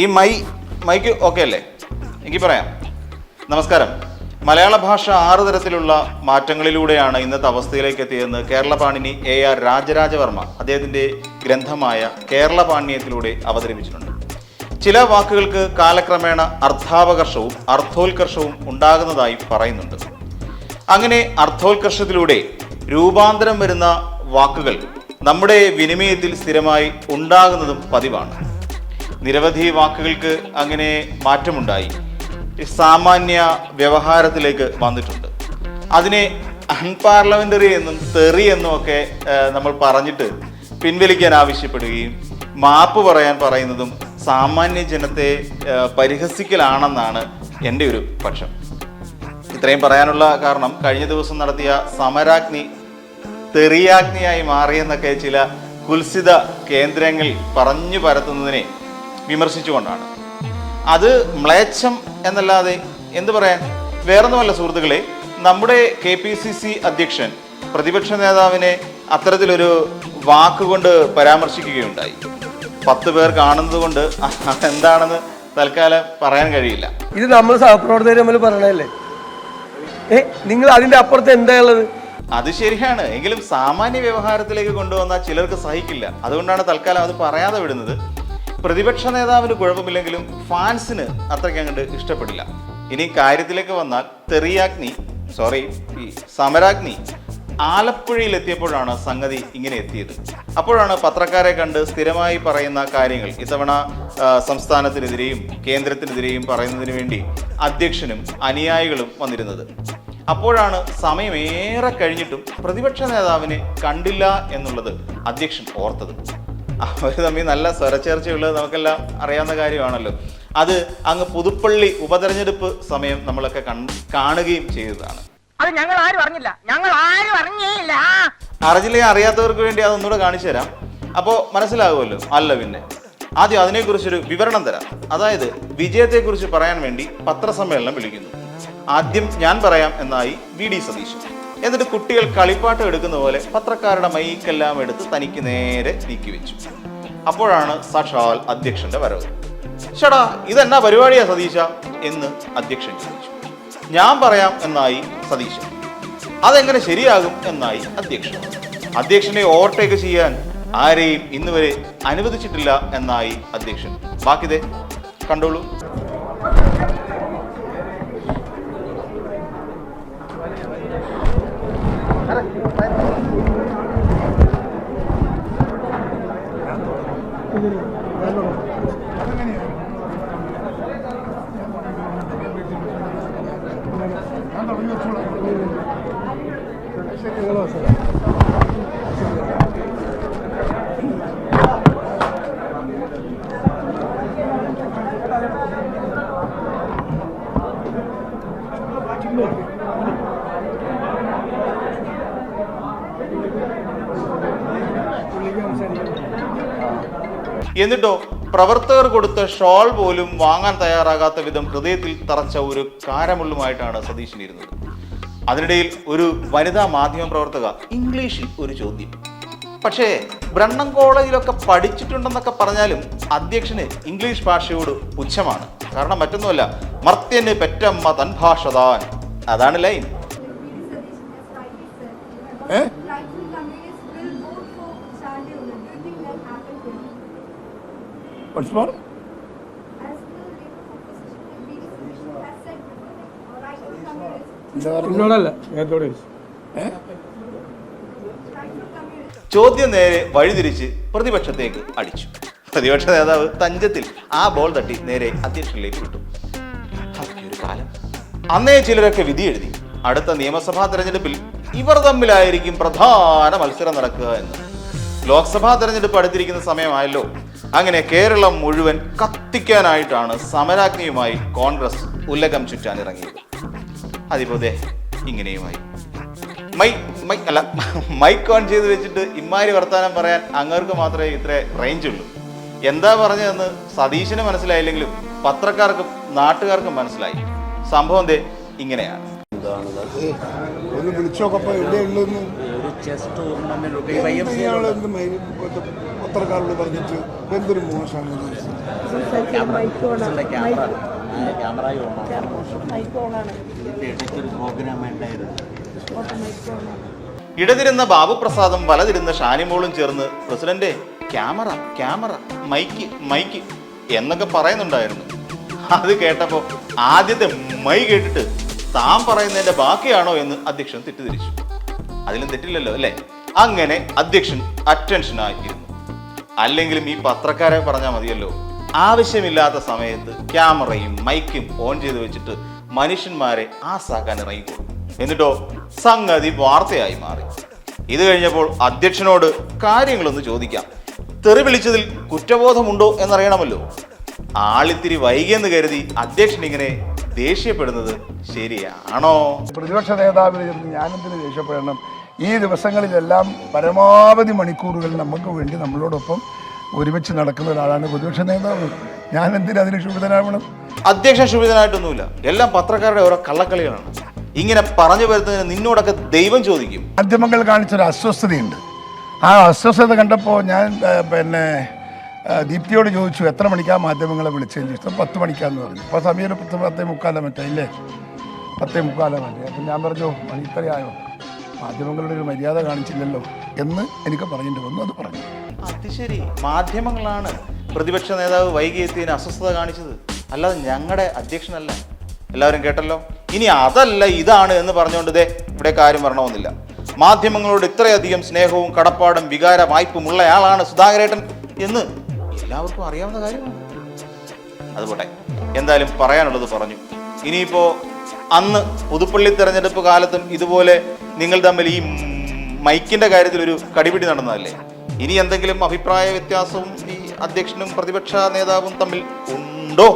ഈ my mic okay അല്ലേ? എനിക്ക് പറയാം. നമസ്കാരം. മലയാള ഭാഷ ആറ് തരത്തിലുള്ള മാറ്റങ്ങളിലൂടെയാണ് ഇന്നത്തെ അവസ്ഥയിലേക്ക് എത്തിയതെന്ന് കേരള പാണിനി എ ആർ രാജരാജവർമ്മ അദ്ദേഹത്തിന്റെ ഗ്രന്ഥമായ കേരള പാണ്യത്തിലൂടെ അവതരിപ്പിച്ചിട്ടുണ്ട്. ചില വാക്കുകൾക്ക് കാലക്രമേണ അർത്ഥാപകർഷവും അർത്ഥോത്കർഷവും ഉണ്ടാകുന്നതായി പറയുന്നുണ്ട്. അങ്ങനെ അർത്ഥോത്കർഷത്തിലൂടെ രൂപാന്തരം വരുന്ന വാക്കുകൾ നമ്മുടെ വിനിമയത്തിൽ സ്ഥിരമായി ഉണ്ടാകുന്നതും പതിവാണ്. നിരവധി വാക്കുകൾക്ക് അങ്ങനെ മാറ്റമുണ്ടായി. സാമാന്യ വ്യവഹാരത്തിലേക്ക് വന്നിട്ടുണ്ട്. അതിനെ അൺപാർലമെന്ററി എന്നും തെറി എന്നും ഒക്കെ നമ്മൾ പറഞ്ഞിട്ട് പിൻവലിക്കാൻ ആവശ്യപ്പെടുകയും മാപ്പ് പറയാൻ പറയുന്നതും സാമാന്യ ജനത്തെ പരിഹസിക്കലാണെന്നാണ് എന്റെ ഒരു പക്ഷം. ഇത്രയും പറയാനുള്ള കാരണം കഴിഞ്ഞ ദിവസം നടത്തിയ സമരാഗ്നി തെറിയാഗ്നിയായി മാറിയെന്നൊക്കെ ചില കുൽസിത കേന്ദ്രങ്ങൾ പറഞ്ഞു പരത്തുന്നതിനെ വിമർശിച്ചുകൊണ്ടാണ്. അത് മ്ലേച്ഛം എന്നല്ലാതെ എന്ത് പറയാൻ? വേറൊന്നുമല്ല സുഹൃത്തുക്കളെ നമ്മുടെ കെ പി സി സി അധ്യക്ഷൻ പ്രതിപക്ഷ നേതാവിനെ അത്തരത്തിലൊരു വാക്കുകൊണ്ട് പരാമർശിക്കുകയുണ്ടായി. പത്ത് പേർ കാണുന്നത് കൊണ്ട് എന്താണെന്ന് തൽക്കാലം പറയാൻ കഴിയില്ല. ഇത് നമ്മൾ സഹപ്രവർത്തകർ തമ്മിൽ പറയണല്ലേ ഏ നിങ്ങൾ അതിന്റെ അപ്പുറത്ത് എന്താ ഉള്ളത്? അത് ശരിയാണ്. എങ്കിലും സാമാന്യ വ്യവഹാരത്തിലേക്ക് കൊണ്ടുവന്നാൽ ചിലർക്ക് സഹിക്കില്ല. അതുകൊണ്ടാണ് തൽക്കാലം അത് പറയാതെ വിടുന്നത്. പ്രതിപക്ഷ നേതാവിന് കുഴപ്പമില്ലെങ്കിലും ഫാൻസിന് അത്രയ്ക്ക് അങ്ങോട്ട് ഇഷ്ടപ്പെടില്ല. ഇനി കാര്യത്തിലേക്ക് വന്നാൽ തെറിയാഗ്നി സോറി സമരാഗ്നി ആലപ്പുഴയിൽ എത്തിയപ്പോഴാണ് സംഗതി ഇങ്ങനെ എത്തിയത്. അപ്പോഴാണ് പത്രക്കാരെ കണ്ട് സ്ഥിരമായി പറയുന്ന കാര്യങ്ങൾ. ഇത്തവണ സംസ്ഥാനത്തിനെതിരെയും കേന്ദ്രത്തിനെതിരെയും പറയുന്നതിന് വേണ്ടി അധ്യക്ഷനും അനുയായികളും വന്നിരുന്നത്. അപ്പോഴാണ് സമയമേറെ കഴിഞ്ഞിട്ടും പ്രതിപക്ഷ നേതാവിനെ കണ്ടില്ല എന്നുള്ളത് അധ്യക്ഷൻ ഓർത്തത്. അവർ തമ്മിൽ നല്ല സ്വരച്ചേർച്ചയുള്ളത് നമുക്കെല്ലാം അറിയാവുന്ന കാര്യമാണല്ലോ. അത് അങ്ങ് പുതുപ്പള്ളി ഉപതെരഞ്ഞെടുപ്പ് സമയം നമ്മളൊക്കെ കാണുകയും ചെയ്തതാണ്. അത് ഞങ്ങൾ ആരും അറിഞ്ഞില്ല. ഞങ്ങൾ ആരും അറിഞ്ഞേയില്ല അറിഞ്ഞില്ലെങ്കിൽ അറിയാത്തവർക്ക് വേണ്ടി അതൊന്നുകൂടെ കാണിച്ചു തരാം. അപ്പോൾ മനസ്സിലാകുമല്ലോ അല്ല പിന്നെ. ആദ്യം അതിനെക്കുറിച്ചൊരു വിവരണം തരാം. അതായത് വിജയത്തെക്കുറിച്ച് പറയാൻ വേണ്ടി പത്രസമ്മേളനം വിളിക്കുന്നു. ആദ്യം ഞാൻ പറയാം എന്നായി വി ഡി സതീശൻ. എന്നിട്ട് കുട്ടികൾ കളിപ്പാട്ടം എടുക്കുന്ന പോലെ പത്രക്കാരുടെ മൈക്കെല്ലാം എടുത്ത് തനിക്ക് നേരെ നീക്കി വെച്ചു അപ്പോഴാണ് സാക്ഷാൽ അധ്യക്ഷന്റെ വരവ്. ഷടാ ഇതെന്നാ പരിപാടിയാ സതീശ? എന്ന് അധ്യക്ഷൻ ചോദിച്ചു. ഞാൻ പറയാം എന്നായി സതീശൻ അതെങ്ങനെ ശരിയാകും എന്നായി അധ്യക്ഷൻ. അധ്യക്ഷനെ ഓവർടേക്ക് ചെയ്യാൻ ആരെയും ഇന്ന് വരെ അനുവദിച്ചിട്ടില്ല എന്നായി അധ്യക്ഷൻ. ബാക്കിതേ കണ്ടോളൂ. എന്നിട്ടോ പ്രവർത്തകർ കൊടുത്ത ഷോൾ പോലും വാങ്ങാൻ തയ്യാറാകാത്ത വിധം ഹൃദയത്തിൽ തറച്ച ഒരു കാരമുള്ളുമായിട്ടാണ് സതീശൻ ഇരുന്നത് അതിനിടയിൽ ഒരു വനിതാ മാധ്യമ പ്രവർത്തക ഇംഗ്ലീഷിൽ ഒരു ചോദ്യം. പക്ഷേ ബ്രണ്ണം കോളേജിലൊക്കെ പഠിച്ചിട്ടുണ്ടെന്നൊക്കെ പറഞ്ഞാലും അധ്യക്ഷന് ഇംഗ്ലീഷ് ഭാഷയോട് പുച്ഛമാണ്. കാരണം മറ്റൊന്നുമല്ല മർത്യന് പെറ്റമ്മ തൻ ഭാഷ താൻ. അതാണ് ലൈൻ. ഏഹ് എന്നോടല്ല നേരത്തോടെ ചോദ്യം നേരെ വഴിതിരിച്ച് പ്രതിപക്ഷത്തേക്ക് അടിച്ചു. പ്രതിപക്ഷ നേതാവ് തഞ്ചത്തിൽ ആ ബോൾ തട്ടി നേരെ അധ്യക്ഷനിലേക്ക് വിട്ടു. ഒരു കാലം. അന്നേ ചിലരൊക്കെ വിധി എഴുതി. അടുത്ത നിയമസഭാ തെരഞ്ഞെടുപ്പിൽ ഇവർ തമ്മിലായിരിക്കും പ്രധാന മത്സരം നടക്കുക എന്ന്. ലോക്സഭാ തെരഞ്ഞെടുപ്പ് അടുത്തിരിക്കുന്ന സമയമായല്ലോ. അങ്ങനെ കേരളം മുഴുവൻ കത്തിക്കാനായിട്ടാണ് സമരാഗ്നിയുമായി കോൺഗ്രസ് ഉല്ലകം ചുറ്റാൻ അതിപ്പോ ദേ ഇങ്ങനെയുമായി. മൈ മൈ അല്ല മൈക്ക് ഓൺ ചെയ്ത് വെച്ചിട്ട് ഇമ്മാരി വർത്താനം പറയാൻ അങ്ങേർക്ക് മാത്രമേ ഇത്ര റേഞ്ച് ഉള്ളൂ. എന്താ പറഞ്ഞതെന്ന് സതീശന് മനസ്സിലായില്ലെങ്കിലും പത്രക്കാർക്കും നാട്ടുകാർക്കും മനസ്സിലായി. സംഭവം ദേ ഇങ്ങനെയാണ്. ഒന്ന് വിളിച്ചോക്കപ്പോ എവിടെ പത്രക്കാരോട് പറഞ്ഞിട്ട് എന്തൊരു മോശമാണ് ഇടതിരുന്ന ബാബുപ്രസാദും വലതിരുന്ന ഷാനിമോളും ചേർന്ന് president camera camera mike mike എന്നൊക്കെ പറയുന്നുണ്ടായിരുന്നു. അത് കേട്ടപ്പോ ആദ്യത്തെ മൈ കേട്ടിട്ട് താൻ പറയുന്നതിന്റെ ബാക്കിയാണോ എന്ന് അധ്യക്ഷൻ തെറ്റിദ്ധരിച്ചു. അതിലും തെറ്റില്ലല്ലോ അല്ലേ? അങ്ങനെ അധ്യക്ഷൻ അറ്റൻഷനായിരുന്നു അല്ലെങ്കിലും ഈ പത്രക്കാരെ പറഞ്ഞാൽ മതിയല്ലോ. ആവശ്യമില്ലാത്ത സമയത്ത് ക്യാമറയും മൈക്കും ഓൺ ചെയ്ത് വെച്ചിട്ട് മനുഷ്യന്മാരെ ആസാക്കാൻ ഇറങ്ങിക്കൊടുക്കും എന്നിട്ടോ സംഗതി വാർത്തയായി മാറി. ഇത് കഴിഞ്ഞപ്പോൾ അധ്യക്ഷനോട് കാര്യങ്ങളൊന്ന് ചോദിക്കാം. തെറി വിളിച്ചതിൽ കുറ്റബോധമുണ്ടോ എന്നറിയണമല്ലോ. ആളിത്തിരി വൈകിയെന്ന് കരുതി അധ്യക്ഷൻ ഇങ്ങനെ ദേഷ്യപ്പെടുന്നത് ശരിയാണോ? പ്രതിപക്ഷ നേതാവിന് ചെന്ന് ഞാനെന്തിനു ദേഷ്യപ്പെടണം? ഈ ദിവസങ്ങളിലെല്ലാം പരമാവധി മണിക്കൂറുകൾ നമുക്ക് വേണ്ടി നമ്മളോടൊപ്പം ഒരുമിച്ച് നടക്കുന്ന ഒരാളാണ് പ്രതിപക്ഷ നേതാവ്. ഞാൻ എന്തിനാ അതിന് ക്ഷുഭിതനാവണം? അധ്യക്ഷൻ ക്ഷുഭിതനായിട്ടൊന്നുമില്ല. എല്ലാം പത്രക്കാരുടെ ഓരോ കള്ളക്കളികളാണ്. ഇങ്ങനെ പറഞ്ഞു വരുന്നതിന് നിന്നോടൊക്കെ ദൈവം ചോദിക്കും. മാധ്യമങ്ങൾ കാണിച്ചൊരു അസ്വസ്ഥതയുണ്ട്. ആ അസ്വസ്ഥത കണ്ടപ്പോൾ ഞാൻ പിന്നെ ദീപ്തിയോട് ചോദിച്ചു എത്ര മണിക്കാ മാധ്യമങ്ങളെ വിളിച്ചതിന് ഇഷ്ടം പത്ത് മണിക്കാന്ന് പറഞ്ഞു. അപ്പോൾ സമയം പത്ത് പത്തേ മുക്കാലോ മറ്റേ പത്തേ മുക്കാലോ മറ്റേ. അപ്പം ഞാൻ പറഞ്ഞു മണി ഇത്രയായോ? മാധ്യമങ്ങളുടെ ഒരു മര്യാദ കാണിച്ചില്ലല്ലോ. എന്ന് എനിക്ക് പറഞ്ഞിട്ട് വന്നു അത് പറഞ്ഞു. അതിശരി മാധ്യമങ്ങളാണ് പ്രതിപക്ഷ നേതാവ് വൈകി എത്തിയതിന് അസ്വസ്ഥത കാണിച്ചത്. അല്ലാതെ ഞങ്ങളുടെ അധ്യക്ഷനല്ല. എല്ലാവരും കേട്ടല്ലോ? ഇനി അതല്ല ഇതാണ് എന്ന് പറഞ്ഞുകൊണ്ട് ദേ ഇവിടെ കാര്യം വരണമെന്നില്ല. മാധ്യമങ്ങളോട് ഇത്രയധികം സ്നേഹവും കടപ്പാടും വികാര വായ്പുമുള്ള ആളാണ് സുധാകരേട്ടൻ എന്ന് എല്ലാവർക്കും അറിയാവുന്ന കാര്യമാണ്. അതുപോട്ടെ. എന്തായാലും പറയാനുള്ളത് പറഞ്ഞു. ഇനിയിപ്പോ അന്ന് പുതുപ്പള്ളി തെരഞ്ഞെടുപ്പ് കാലത്തും ഇതുപോലെ നിങ്ങൾ തമ്മിൽ ഈ മൈക്കിന്റെ കാര്യത്തിൽ ഒരു കടിപിടി നടന്നതല്ലേ? ഇനി എന്തെങ്കിലും അഭിപ്രായ വ്യത്യാസവും ഈ അധ്യക്ഷനും പ്രതിപക്ഷ നേതാവും തമ്മിൽ ഉണ്ടോ?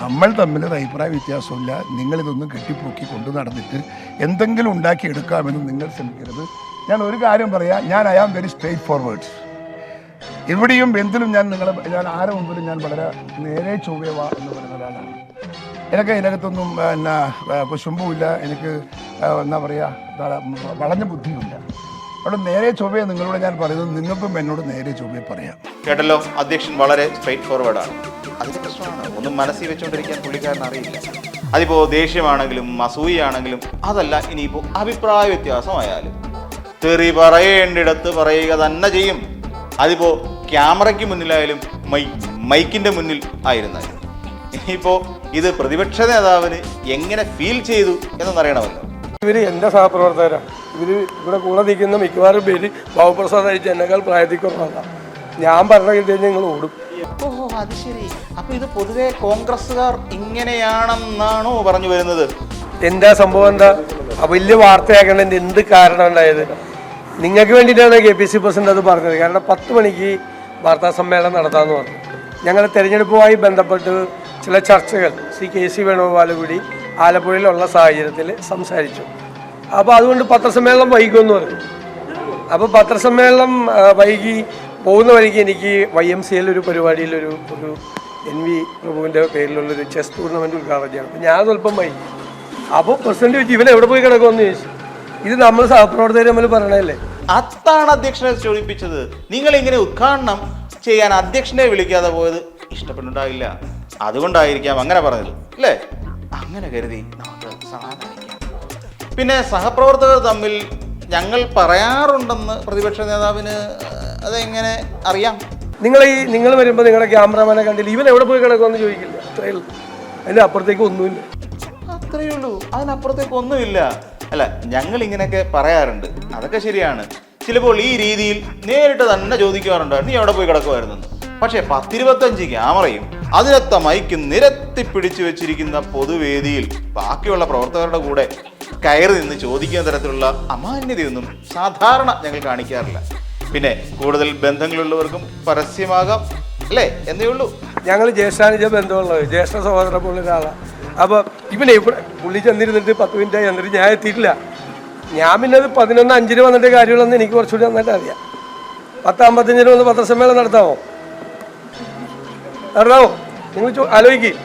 നമ്മൾ തമ്മിൽ ഒരു അഭിപ്രായ വ്യത്യാസമില്ല നിങ്ങളിതൊന്നും കെട്ടിപ്പൊക്കി കൊണ്ടു നടന്നിട്ട് എന്തെങ്കിലും ഉണ്ടാക്കി എടുക്കാമെന്ന് നിങ്ങൾ ശ്രമിക്കരുത്. ഞാൻ ഒരു കാര്യം പറയാം. ഞാൻ I am very straightforward എവിടെയും എന്തിലും ഞാൻ നിങ്ങളെ ഞാൻ ആരെ മുമ്പിലും ഞാൻ വളരെ നേരെ ചൊവ്വേ വാ എന്ന് പറയുന്ന ഒരാളാണ്. എനിക്ക് ഇതിനകത്തൊന്നും പിന്നെ കുശുമ്പുമില്ല എനിക്ക് എന്താ പറയുക വളഞ്ഞ ബുദ്ധിയുമില്ല. അവിടെ നേരെ ചൊവ്വയെ നിങ്ങളോട് ഞാൻ പറയുന്നത് നിങ്ങൾക്കും എന്നോട് നേരെ ചൊവ്വയെ പറയാം. കേട്ടല്ലോ? അധ്യക്ഷൻ വളരെ സ്ട്രൈറ്റ് ആണ്. അതിന്റെ പ്രശ്നമാണ് ഒന്നും മനസ്സിൽ വെച്ചുകൊണ്ടിരിക്കാൻ പുള്ളിക്കാരൻ അറിയില്ല. അതിപ്പോ ദേഷ്യമാണെങ്കിലും അസൂയാണെങ്കിലും അതല്ല ഇനിയിപ്പോ അഭിപ്രായ വ്യത്യാസമായാലും. തെറി പറയേണ്ടിടത്ത് പറയുക തന്നെ ചെയ്യും. അതിപ്പോ ക്യാമറയ്ക്ക് മുന്നിലായാലും മൈ മൈക്കിന്റെ മുന്നിൽ ആയിരുന്നാലും. ഇനിയിപ്പോ ഇത് പ്രതിപക്ഷ നേതാവിന് എങ്ങനെ ഫീൽ ചെയ്തു എന്നറിയണമല്ലോ ഇവർ എന്റെ സഹപ്രവർത്തകരാണ്. ഇവർ ഇവിടെ കൂടെ നിൽക്കുന്ന മിക്കവാറും പേര് ബാബുപ്രസാദ് അയച്ച എന്നെക്കാൾ പ്രായത്തിൽ കുറവാണ് ഞാൻ പറഞ്ഞ കിട്ടിയാൽ നിങ്ങൾ ഓടും. ഓഹോ അത് ശരി. അപ്പൊ ഇത് പൊതുവെ കോൺഗ്രസ്സുകാർ ഇങ്ങനെയാണെന്നാണോ പറഞ്ഞു വരുന്നത്? എന്താ സംഭവം എന്താ? വലിയ വാർത്തയാക്കേണ്ടതിന്റെ എന്ത് കാരണം ഉണ്ടായത്? നിങ്ങൾക്ക് വേണ്ടിയിട്ടാണ് കെ പി സി പ്രസിഡന്റ് അത് പറഞ്ഞത്. കാരണം പത്ത് മണിക്ക് വാർത്താ സമ്മേളനം നടത്താമെന്ന് പറഞ്ഞു. ഞങ്ങളുടെ തെരഞ്ഞെടുപ്പുമായി ബന്ധപ്പെട്ട് ചില ചർച്ചകൾ ശ്രീ കെ സി വേണുഗോപാലും കൂടി ആലപ്പുഴയിലുള്ള സാഹചര്യത്തിൽ സംസാരിച്ചു. അപ്പോൾ അതുകൊണ്ട് പത്രസമ്മേളനം വൈകുമെന്ന് പറഞ്ഞു. അപ്പോൾ പത്രസമ്മേളനം വൈകി പോകുന്ന വഴിക്ക് എനിക്ക് വൈ എം സിയിൽ ഒരു പരിപാടിയിൽ ഒരു എൻ വി പ്രഭുവിന്റെ പേരിലുള്ളൊരു ചെസ് ടൂർണമെന്റ് ഉദ്ഘാടനം ചെയ്യണം അപ്പോൾ ഞാൻ സ്വല്പം വൈകി. അപ്പോൾ പ്രസിഡന്റ് ചോദിച്ചു ഇവൻ എവിടെ പോയി കിടക്കുമെന്ന് ചോദിച്ചു. ഇത് നമ്മൾ സഹപ്രവർത്തകർ നമ്മൾ പറയണല്ലേ അത്താണ് അധ്യക്ഷനെ ചോദിപ്പിച്ചത്. നിങ്ങൾ ഇങ്ങനെ ഉദ്ഘാടനം ചെയ്യാൻ അധ്യക്ഷനെ വിളിക്കാതെ പോയത് ഇഷ്ടപ്പെട്ടുണ്ടാവില്ല അതുകൊണ്ടായിരിക്കാം അങ്ങനെ പറഞ്ഞത്. അല്ലേ? അങ്ങനെ കരുതി നമുക്ക് സമാധാനിക്കാം. പിന്നെ സഹപ്രവർത്തകർ തമ്മിൽ ഞങ്ങൾ പറയാറുണ്ടെന്ന് പ്രതിപക്ഷ നേതാവിന് അതെങ്ങനെ അറിയാം? നിങ്ങൾ ഈ നിങ്ങൾ വരുമ്പോൾ നിങ്ങളുടെ ക്യാമറമാനെ കണ്ടില്ല. ഇവൻ എവിടെ പോയി കിടക്കുമെന്ന് ചോദിക്കില്ല. അത്രയേ ഉള്ളൂ അതിന്റെ അപ്പുറത്തേക്ക് ഒന്നുമില്ല. അത്രയേ ഉള്ളൂ അതിനപ്പുറത്തേക്ക് ഒന്നുമില്ല. അല്ല ഞങ്ങൾ ഇങ്ങനെയൊക്കെ പറയാറുണ്ട്. അതൊക്കെ ശരിയാണ്. ചിലപ്പോൾ ഈ രീതിയിൽ നേരിട്ട് തന്നെ ചോദിക്കാറുണ്ടായിരുന്നു നീ എവിടെ പോയി കിടക്കുമായിരുന്നു പക്ഷേ പത്തിരുപത്തഞ്ച് ക്യാമറയും അതിനൊത്ത മൈക്ക് നിരത്തി പിടിച്ചു വെച്ചിരിക്കുന്ന പൊതുവേദിയിൽ ബാക്കിയുള്ള പ്രവർത്തകരുടെ കൂടെ കയറി നിന്ന് ചോദിക്കുന്ന തരത്തിലുള്ള അമാന്യതയൊന്നും സാധാരണ ഞങ്ങൾ കാണിക്കാറില്ല. പിന്നെ കൂടുതൽ ബന്ധങ്ങളുള്ളവർക്കും പരസ്യമാകാം അല്ലേ? എന്നേ ഉള്ളൂ. ഞങ്ങൾ ജ്യേഷ്ഠാനുജ ബന്ധമുള്ളത് ജ്യേഷ്ഠ സഹോദര പോലെ ഒരാളാണ് അപ്പോൾ ഇവനെ ഇവിടെ പുള്ളി ചെന്നിരുന്നിട്ട് പത്ത് മിനിറ്റ് എന്നിട്ട് ഞാൻ എത്തിയിട്ടില്ല. ഞാൻ പിന്നെ അത് പതിനൊന്ന് അഞ്ചിന് വന്നിട്ട് കാര്യമുള്ളതെന്ന് എനിക്ക് കുറച്ചുകൂടി നന്നായിട്ട് അറിയാം. പത്താമ്പത്തഞ്ചിന് വന്ന് പത്രസമ്മേളനം നടത്താമോ? നടത്താമോ നിങ്ങൾ ആലോചിക്കും.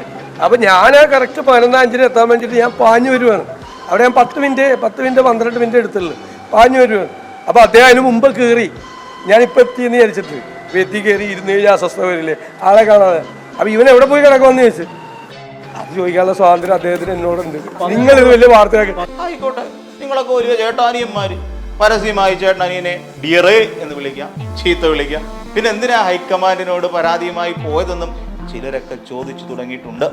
അപ്പം ഞാൻ കറക്റ്റ് പതിനൊന്നാഞ്ചിന് എത്താൻ വേണ്ടിയിട്ട് ഞാൻ പാഞ്ഞു വരുവാണ്. അവിടെ ഞാൻ പത്ത് മിനിറ്റ് പത്ത് മിനിറ്റ് പന്ത്രണ്ട് മിനിറ്റ് എടുത്തുള്ളൂ. പാഞ്ഞു വരുവാണ്. അപ്പോൾ അദ്ദേഹം അതിന് മുമ്പ് കയറി ഞാനിപ്പോൾ എത്തിയെന്ന് വിചാരിച്ചിട്ട്. എത്തി കയറി ഇരുന്ന് കഴിഞ്ഞാൽ അസ്വസ്ഥ വരില്ലേ? ആളെ കാണാതെ. അപ്പോൾ ഇവൻ എവിടെ പോയി കിടക്കുമെന്ന് ചോദിച്ചു. അത് ചോദിക്കാനുള്ള സ്വാതന്ത്ര്യം അദ്ദേഹത്തിന് എന്നോടുണ്ട്. നിങ്ങൾ ഇത് വലിയ വാർത്തയാക്കി. ആയിക്കോട്ടെ. നിങ്ങളൊക്കെ വലിയ ചേട്ടാനിയന്മാർ പരസ്യമായി ചേട്ടനിയനെ ഡിയറേ എന്ന് വിളിക്കാം. ചീത്ത വിളിക്കാം. പിന്നെ എന്തിനാ ഹൈക്കമാൻഡിനോട് പരാതിയുമായി പോയതെന്നും ചിലരൊക്കെ ചോദിച്ചു തുടങ്ങിയിട്ടുണ്ട്.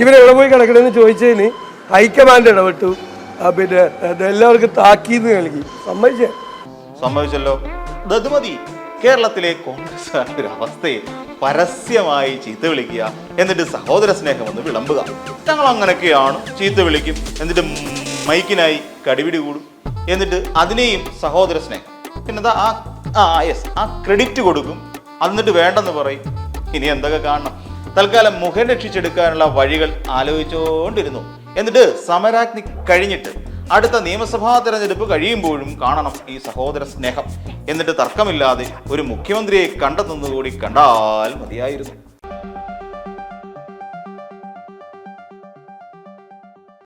ഇവരെ എവിടെ പോയി കിടക്കണമെന്ന് ചോദിച്ചതിന് ഹൈക്കമാൻഡ് ഇടപെട്ടു. പിന്നെ എല്ലാവർക്കും താക്കീന്ന് നൽകി. സമ്മതിച്ചേ? സമ്മതിച്ചല്ലോ. ബഹുമതി കേരളത്തിലെ കോൺഗ്രസ് ഒരു അവസ്ഥയെ പരസ്യമായി ചീത്ത വിളിക്കുക എന്നിട്ട് സഹോദര സ്നേഹം ഒന്ന് വിളമ്പുക. ഞങ്ങൾ അങ്ങനെയൊക്കെയാണ് ചീത്ത വിളിക്കും. എന്നിട്ട് മൈക്കിനായി കടിപിടി കൂടും. എന്നിട്ട് അതിനെയും സഹോദര സ്നേഹം. പിന്നെ ആ ആ യെസ് ആ ക്രെഡിറ്റ് കൊടുക്കും. എന്നിട്ട് വേണ്ടെന്ന് പറയും. ഇനി എന്തൊക്കെ കാണണം? തൽക്കാലം മുഖം രക്ഷിച്ചെടുക്കാനുള്ള വഴികൾ ആലോചിച്ചുകൊണ്ടിരുന്നു എന്നിട്ട് സമരാഗ്നി കഴിഞ്ഞിട്ട് അടുത്ത നിയമസഭാ തെരഞ്ഞെടുപ്പ് കഴിയുമ്പോഴും കാണണം ഈ സഹോദര സ്നേഹം. എന്നിട്ട് തർക്കമില്ലാതെ ഒരു മുഖ്യമന്ത്രിയെ കണ്ടെത്തുന്നതുകൂടി കണ്ടാൽ മതിയായിരുന്നു.